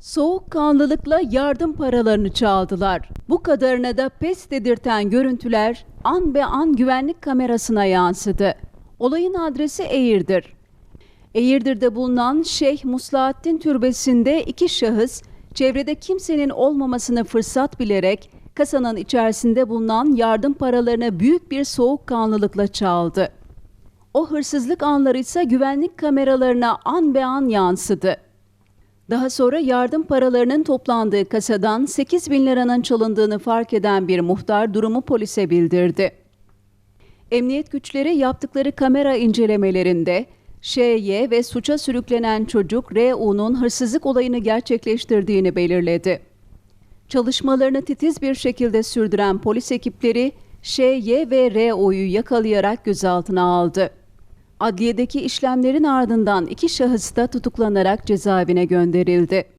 Soğukkanlılıkla yardım paralarını çaldılar. Bu kadarına da pes dedirten görüntüler an be an güvenlik kamerasına yansıdı. Olayın adresi Eğirdir. Eğirdir'de bulunan Şeyh Muslahattin Türbesi'nde iki şahıs çevrede kimsenin olmamasını fırsat bilerek kasanın içerisinde bulunan yardım paralarını büyük bir soğukkanlılıkla çaldı. O hırsızlık anları ise güvenlik kameralarına an be an yansıdı. Daha sonra yardım paralarının toplandığı kasadan 8 bin liranın çalındığını fark eden bir muhtar durumu polise bildirdi. Emniyet güçleri yaptıkları kamera incelemelerinde Ş.Y. ve suça sürüklenen çocuk R.U.'nun hırsızlık olayını gerçekleştirdiğini belirledi. Çalışmalarını titiz bir şekilde sürdüren polis ekipleri Ş.Y. ve R.O.'yu yakalayarak gözaltına aldı. Adliyedeki işlemlerin ardından iki şahıs da tutuklanarak cezaevine gönderildi.